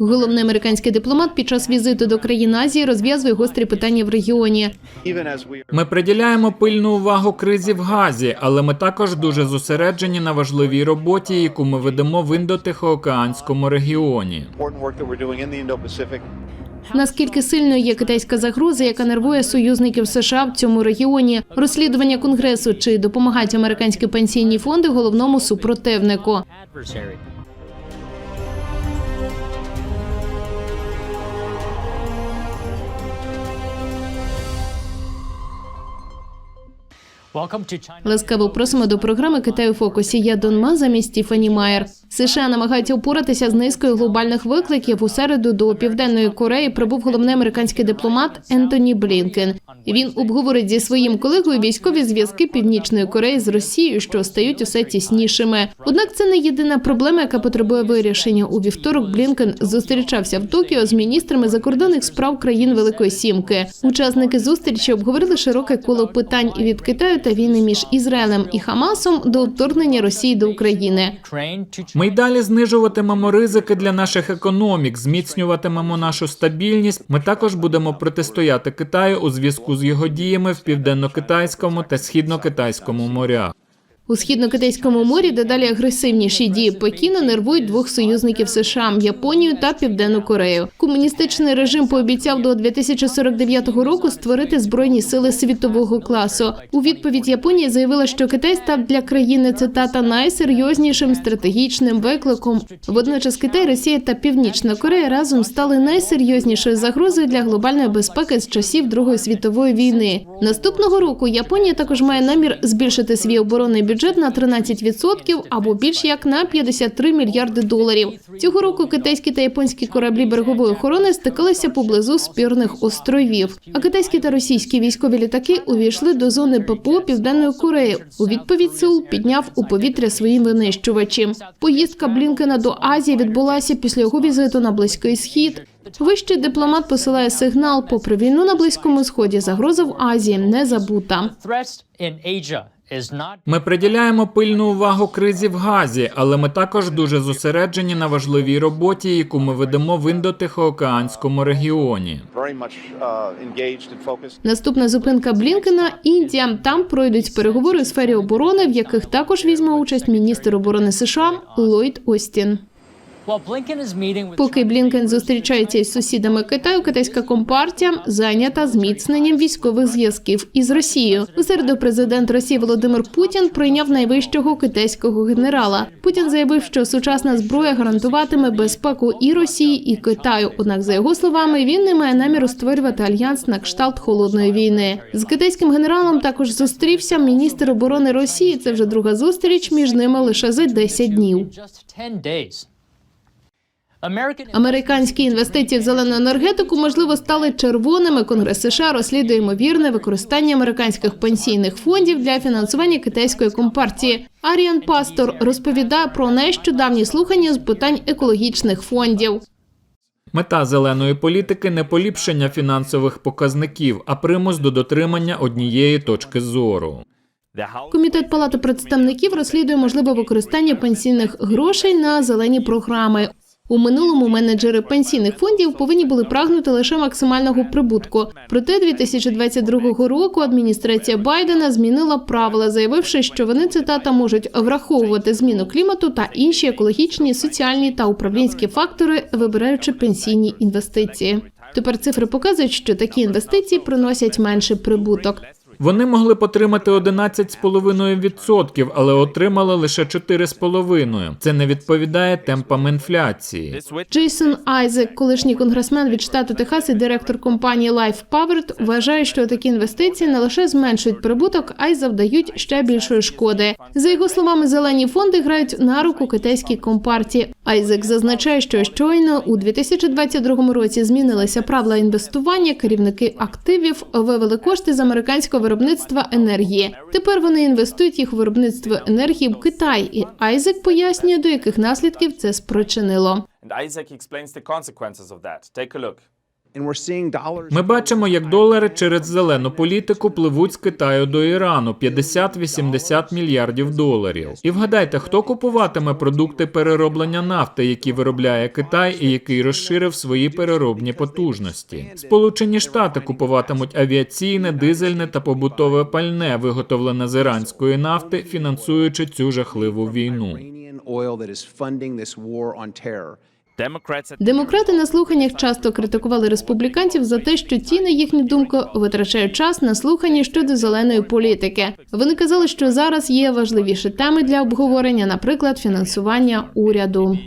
Головний американський дипломат під час візиту до країн Азії розв'язує гострі питання в регіоні. Ми приділяємо пильну увагу кризі в Газі, але ми також дуже зосереджені на важливій роботі, яку ми ведемо в індотихоокеанському регіоні. Наскільки сильною є китайська загроза, яка нервує союзників США в цьому регіоні? Розслідування конгресу чи допомагають американські пенсійні фонди головному супротивнику? Ласкаво просимо до програми Китай у фокусі. Я Дон Ма замість Стіфані Майер. США намагаються впоратися з низкою глобальних викликів. У середу до південної Кореї прибув головний американський дипломат Ентоні Блінкен. Він обговорить зі своїм колегою військові зв'язки Північної Кореї з Росією, що стають усе тіснішими. Однак це не єдина проблема, яка потребує вирішення. У вівторок Блінкен зустрічався в Токіо з міністрами закордонних справ країн Великої Сімки. Учасники зустрічі обговорили широке коло питань від Китаю та війни між Ізраїлем і Хамасом до вторгнення Росії до України. Ми й далі знижуватимемо ризики для наших економік, зміцнюватимемо нашу стабільність. Ми також будемо протистояти Китаю у зв'язку з його діями в південно-китайському та східно-китайському морях. У східно-китайському морі дедалі агресивніші дії Пекіна нервують двох союзників США Японію та Південну Корею. Комуністичний режим пообіцяв до 2049 року створити збройні сили світового класу. У відповідь Японія заявила, що Китай став для країни цитата найсерйознішим стратегічним викликом. Водночас Китай, Росія та Північна Корея разом стали найсерйознішою загрозою для глобальної безпеки з часів Другої світової війни. Наступного року Японія також має намір збільшити свій оборонний бюджет на 13% або більш як на 53 мільярди доларів. Цього року китайські та японські кораблі берегової охорони стикалися поблизу спірних островів. А китайські та російські військові літаки увійшли до зони ППО Південної Кореї. У відповідь Сеул підняв у повітря свої винищувачі. Поїздка Блінкена до Азії відбулася після його візиту на близький схід. Вищий дипломат посилає сигнал, попри війну на близькому сході, загроза в Азії не забута. Ми приділяємо пильну увагу кризі в Газі, але ми також дуже зосереджені на важливій роботі, яку ми ведемо в індотихоокеанському регіоні. Uh. Наступна зупинка Блінкена Індія. Там пройдуть переговори у сфері оборони, в яких також візьме участь міністр оборони США Ллойд Остін. Поки Блінкен зустрічається із сусідами Китаю, китайська компартія зайнята зміцненням військових зв'язків із Росією. У середу президент Росії Володимир Путін прийняв найвищого китайського генерала. Путін заявив, що сучасна зброя гарантуватиме безпеку і Росії, і Китаю. Однак, за його словами, він не має наміру створювати альянс на кшталт холодної війни. З китайським генералом також зустрівся міністр оборони Росії. Це вже друга зустріч між ними лише за 10 днів. Американські інвестиції в зелену енергетику можливо стали червоними. Конгрес США розслідує ймовірне використання американських пенсійних фондів для фінансування китайської компартії. Аріан Пастор розповідає про нещодавні слухання з питань екологічних фондів. Мета зеленої політики не поліпшення фінансових показників, а примус до дотримання однієї точки зору. Комітет Палати представників розслідує можливе використання пенсійних грошей на зелені програми. У минулому менеджери пенсійних фондів повинні були прагнути лише максимального прибутку. Проте 2022 року адміністрація Байдена змінила правила, заявивши, що вони цитата можуть враховувати зміну клімату та інші екологічні, соціальні та управлінські фактори, вибираючи пенсійні інвестиції. Тепер цифри показують, що такі інвестиції приносять менший прибуток. Вони могли б отримати 11,5%, але отримали лише 4,5%. Це не відповідає темпам інфляції. Джейсон Айзек, колишній конгресмен від штату Техас і директор компанії Life Powered, вважає, що такі інвестиції не лише зменшують прибуток, а й завдають ще більшої шкоди. За його словами, зелені фонди грають на руку китайській компартії. Айзек зазначає, що щойно у 2022 році змінилися правила інвестування. Керівники активів вивели кошти з американського виробництва енергії. Тепер вони інвестують їх у виробництво енергії в Китай. І Айзек пояснює, до яких наслідків це спричинило. And Isaac explains the consequences. Ми бачимо, як долари через зелену політику пливуть з Китаю до Ірану 50-80 мільярдів доларів. І вгадайте, хто купуватиме продукти перероблення нафти, які виробляє Китай і який розширив свої переробні потужності. Сполучені Штати купуватимуть авіаційне, дизельне та побутове пальне, виготовлене з іранської нафти, фінансуючи цю жахливу війну. Демократи на слуханнях часто критикували республіканців за те, що ті, на їхню думку, витрачають час на слухання щодо зеленої політики. Вони казали, що зараз є важливіші теми для обговорення, наприклад, фінансування уряду.